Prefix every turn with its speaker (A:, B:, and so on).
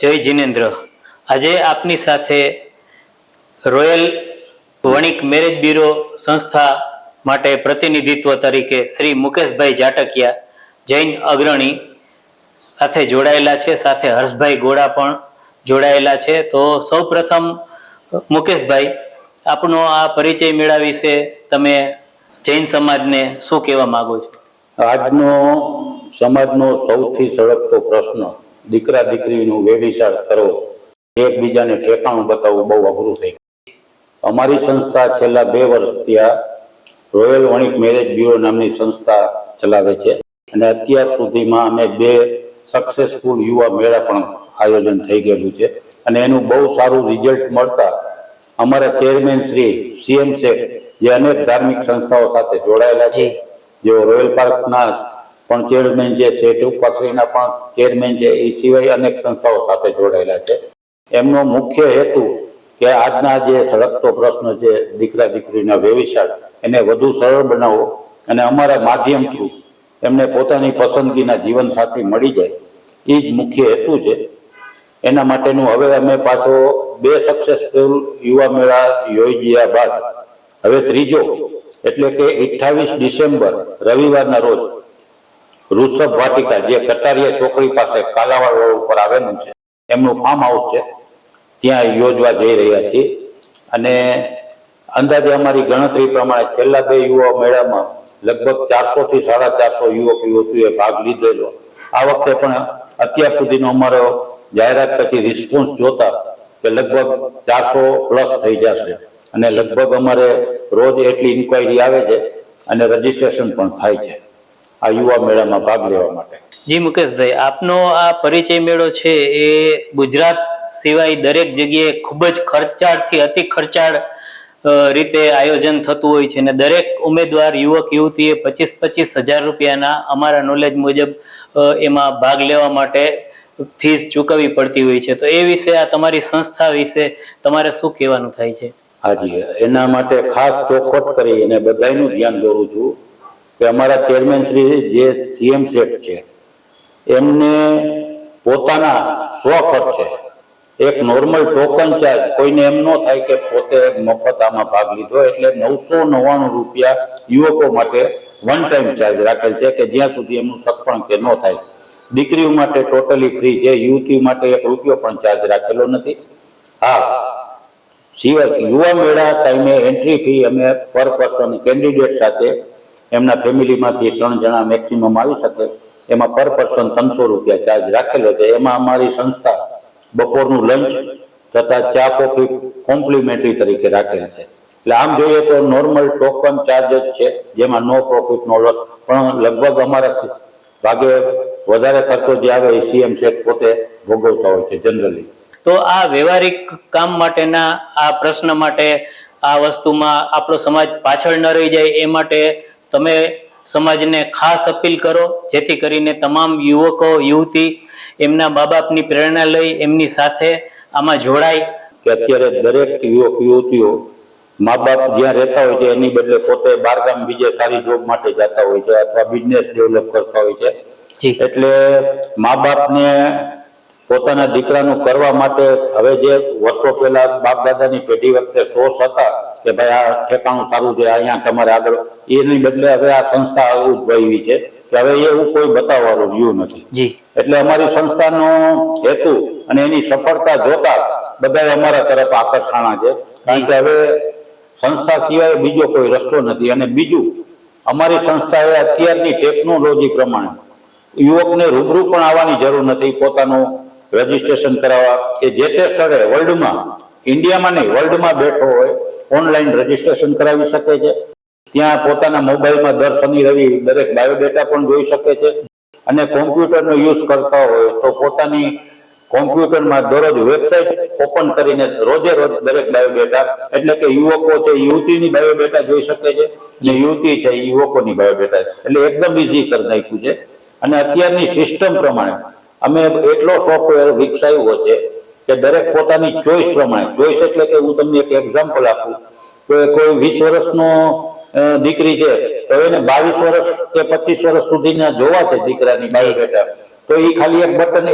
A: જય જીનેન્દ્ર. આજે આપની સાથે રોયલ વણિક મેરેજ બ્યુરો સંસ્થા માટે પ્રતિનિધિત્વ તરીકે શ્રી મુકેશભાઈ જાટકિયા, જૈન અગ્રણી સાથે જોડાયેલા છે. સાથે હર્ષભાઈ ગોળા પણ જોડાયેલા છે. તો સૌ પ્રથમ મુકેશભાઈ, આપનો આ પરિચય મેળા વિશે તમે જૈન સમાજને શું કહેવા માગો છો?
B: આજનો સમાજનો સૌથી સળગતો પ્રશ્ન દીકરા દીકરીનું વેવિચાર કરવો એકબીજાને ઠેકાણું બતાવવું બહુ અઘરું થઈ અમારી સંસ્થા છેલ્લા બે વર્ષથી આ રોયલ વણિક મેરેજ બ્યુરો નામની સંસ્થા ચલાવે છે અને અત્યાર સુધીમાં અમે બે સક્સેસફુલ યુવા મેળા પણ આયોજન થઈ ગયેલું છે અને એનું બહુ સારું રિઝલ્ટ મળતા અમારા ચેરમેન શ્રી સીએમ શેખ જે અનેક ધાર્મિક સંસ્થાઓ સાથે જોડાયેલા છે. જેઓ રોયલ પાર્કના પણ ચેરમેન છે શેઠ ઉપાશ્રીના પણ ચેરમેન છે એ સિવાય અનેક સંસ્થાઓ સાથે જોડાયેલા છે. એમનો મુખ્ય હેતુ કે આજના જે સળગતો પ્રશ્ન છે, દીકરા દીકરીના વ્યવસાય એને વધુ સરળ બનાવવો અને અમારા માધ્યમ થ્રુ એમને પોતાની પસંદગીના જીવનસાથી મળી જાય. એ જ મુખ્ય હેતુ છે. એના માટેનું હવે અમે પાછો બે સક્સેસફુલ યુવા મેળા યોજ્યા બાદ, હવે ત્રીજો, એટલે કે 28 ડિસેમ્બર, રવિવારના રોજ ઋષભ વાટિકા જે કટારિયા ચોકડી પાસે કાલાવાડ રોડ ઉપર આવેલું છે, એમનું ફાર્મ હાઉસ છે. ત્યાં યોજવા જઈ રહ્યા છીએ. અને અંદાજે અમારી ગણતરી પ્રમાણે છેલ્લા બે યુવા મેળામાં લગભગ ચારસો થી સાડા ચારસો યુવક યુવતીઓએ ભાગ લીધેલો. આ વખતે પણ અત્યાર સુધીનો અમારો જાહેરાત પછી રિસ્પોન્સ જોતા કે લગભગ ચારસો પ્લસ થઈ જશે. અને લગભગ અમારે રોજ એટલી ઇન્ક્વાયરી આવે છે અને રજીસ્ટ્રેશન પણ થાય છે. આ યુવા મેળામાં ભાગ લેવા માટે.
A: જી મુકેશભાઈ આપનો આ પરિચય મેળો છે એ ગુજરાત સિવાય દરેક જગ્યાએ ખૂબ જ ખર્ચાળથી અતિ ખર્ચાળ રીતે આયોજન થતું હોય છે. અને દરેક ઉમેદવાર યુવક યુવતીએ પચીસ પચીસ હજાર રૂપિયાના અમારા નોલેજ મુજબ એમાં ભાગ લેવા માટે ફીસ ચૂકવવી પડતી હોય છે. તો એ વિશે આ તમારી સંસ્થા વિશે તમારે શું કહેવાનું થાય છે?
B: હાજી એના માટે ખાસ ચોખવટ કરી અને બધાનું ધ્યાન દોરું છું. કે અમારા ચેરમેન શ્રી જે સીએમ શેઠ છે, એમને પોતાના સ્વ ખર્ચે એક નોર્મલ ટોકન ચાર્જ કોઈને એમ ન થાય કે પોતે મફત આમાં ભાગ લીધો એટલે નવસો નવ્વાણું રૂપિયા યુવકો માટે વન ટાઈમ ચાર્જ રાખેલ છે કે જ્યાં સુધી એમનું સક્ષમ કે ન થાય. દીકરીઓ માટે ટોટલી ફ્રી છે યુવતી માટે એક રૂપિયો પણ ચાર્જ રાખેલો નથી. હા, સિવાય યુવા મેળા ટાઈમે એન્ટ્રી ફી અમે પર પર્સન કેન્ડિડેટ સાથે એમના ફેમિલીમાંથી ત્રણ જણા મેક્સિમમ આવી શકે. એમાં પર પર્સન ત્રણસો રૂપિયા ચાર્જ રાખેલો છે. એમાં અમારી સંસ્થા બપોરનું લંચ તથા ચા, કોફી કોમ્પ્લિમેન્ટરી તરીકે રાખેલ છે. એટલે આમ જોઈએ તો નોર્મલ ટોકન ચાર્જ જ છે, જેમાં નો પ્રોફિટ નો લોસ પણ લગભગ અમારા ભાગે વધારે ખર્ચો જે આવે એ સીએમ શેઠ પોતે ભોગવતા હોય છે જનરલી
A: તો આ વ્યવહારિક કામ માટેના, આ પ્રશ્ન માટે આ વસ્તુમાં આપણો સમાજ પાછળ ન રહી જાય એ માટે તમે સમાજને ખાસ અપીલ કરો જેથી કરીને તમામ યુવકો યુવતી એમના મા બાપની પ્રેરણા લઈ એમની સાથે આમાં જોડાય.
B: કે અત્યારે દરેક યુવક યુવતીઓ મા બાપ જ્યાં રહેતા હોય છે એની બદલે પોતે બારગામ બીજે સારી જોબ માટે જતા હોય છે અથવા બિઝનેસ ડેવલપ કરતા હોય છે. એટલે મા બાપને પોતાના દીકરાનું કરવા માટે હવે જે વર્ષો પહેલા બાપ દાદાની પેઢી વખતે સોર્સ હતા કે ભાઈ આ ઠેકાણું સારું છે અહીંયા તમારે આગળ એની બદલે હવે આ સંસ્થા જ છે કે હવે એવું કોઈ બતાવવાનું રહ્યું નથી. એટલે અમારી સંસ્થાનો હેતુ અને એની સફળતા જોતા બધા અમારા તરફ આકર્ષાણા છે. કારણ કે હવે સંસ્થા સિવાય બીજો કોઈ રસ્તો નથી. અને બીજું અમારી સંસ્થાએ અત્યારની ટેકનોલોજી પ્રમાણે યુવકને રૂબરૂ પણ આવવાની જરૂર નથી. પોતાનું રજીસ્ટ્રેશન કરાવવા કે જે તે સ્થળે વર્લ્ડમાં ઇન્ડિયામાં નહીં વર્લ્ડમાં બેઠો હોય ઓનલાઈન રજીસ્ટ્રેશન કરાવી શકે છે. ત્યાં પોતાના મોબાઈલમાં દર શનિ રવિ દરેક બાયોડેટા પણ જોઈ શકે છે. અને કોમ્પ્યુટરનો યુઝ કરતા હોય તો પોતાની કોમ્પ્યુટરમાં દરરોજ વેબસાઇટ ઓપન કરીને રોજે રોજ દરેક બાયોડેટા, એટલે કે યુવકો છે, યુવતીની બાયોડેટા જોઈ શકે છે અને યુવતી છે યુવકોની બાયોડેટા એટલે એકદમ ઇઝી કરી નાખ્યું છે. અને અત્યારની સિસ્ટમ પ્રમાણે અમે એટલો સોફ્ટવેર વિકસાવ્યો છે કે દરેક પોતાની ચોઈસ પ્રમાણે. ચોઈસ એટલે કે હું તમને એક એક્ઝામ્પલ આપું. કે કોઈ વીસ વર્ષનો દીકરી છે, તો એને બાવીસ વર્ષ કે પચીસ વર્ષ સુધીના જોવા છે દીકરાની બાયોડેટા તો એ ખાલી એક બટન